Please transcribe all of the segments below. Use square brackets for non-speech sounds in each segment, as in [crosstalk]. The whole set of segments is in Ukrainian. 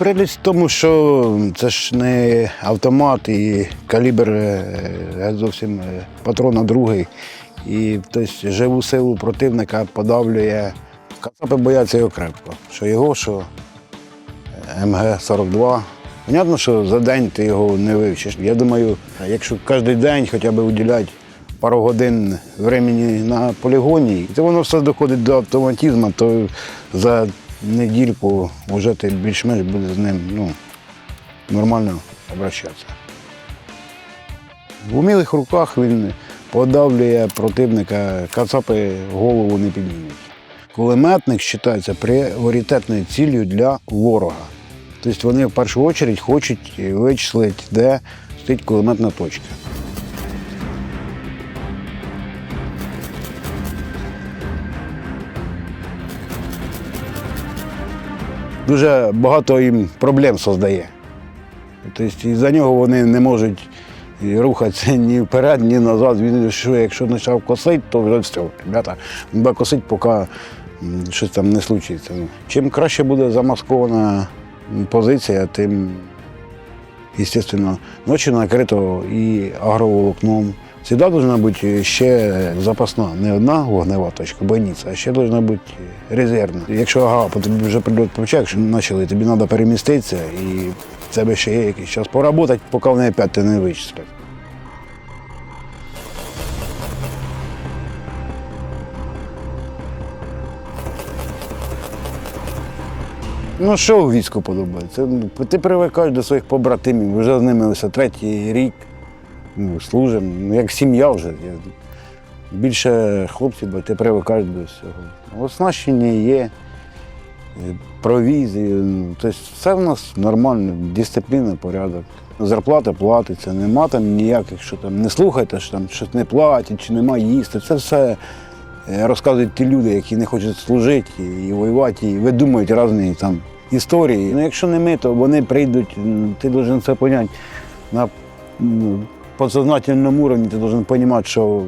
Прелість в тому, що це ж не автомат і калібр е, зовсім е, патрона другий. І тобто, живу силу противника подавлює. Кацапи бояться його крепко. Що його, що МГ-42. Понятно, що за день ти його не вивчиш. Я думаю, якщо кожен день хоча б уділяти пару годин времени на полігоні, і то воно все доходить до автоматизму, то за недільку вже ти більш-менш буде з ним ну, нормально обращатися. В умілих руках він подавлює противника, кацапи голову не піднімуть. Кулеметник вважається пріоритетною ціллю для ворога. Тобто вони в першу чергу хочуть вичислити, де стоїть кулеметна точка. Дуже багато їм проблем создає. Тобто із-за нього вони не можуть рухатися [laughs] ні вперед, ні назад. Він що, якщо почав косити, то вже все. Ребята, треба косити, поки щось там не случиться. Ну, Чим краще буде замаскована позиція, тим, звісно, ночі накрито і агроволокном. Завжди должна бути ще запасна, не одна вогнева точка, бойниця, а ще должна бути резервна. Якщо ага, тобі вже прильот повчак, якщо почали, тобі треба переміститися і в тебе ще є якийсь час поработати, поки вони п'ять ти не вичислять. Ну, що в війську подобається? Ну, Ти привикаєш до своїх побратимів, вже з ними ось третій рік ну, служимо. Ну, як сім'я вже. Більше хлопців, бо ти привикаєш до всього. Оснащення є, е, провізії. ну, Тобто все в нас нормально, дисципліна, порядок. Зарплата платиться, нема там ніяких, що там не слухайте, що там щось не платять, чи нема їсти. Це все е, розказують ті люди, які не хочуть служити і воювати, і видумують різні там історії. Ну, якщо не ми, то вони прийдуть, ти повинен це поняти на підсознательному рівні, ти повинен розуміти, що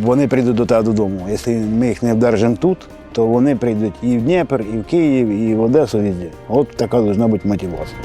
вони прийдуть до тебе додому. Якщо ми їх не вдержимо тут, то вони прийдуть і в Дніпр, і в Київ, і в Одесу, везде. От така повинна бути мотивація.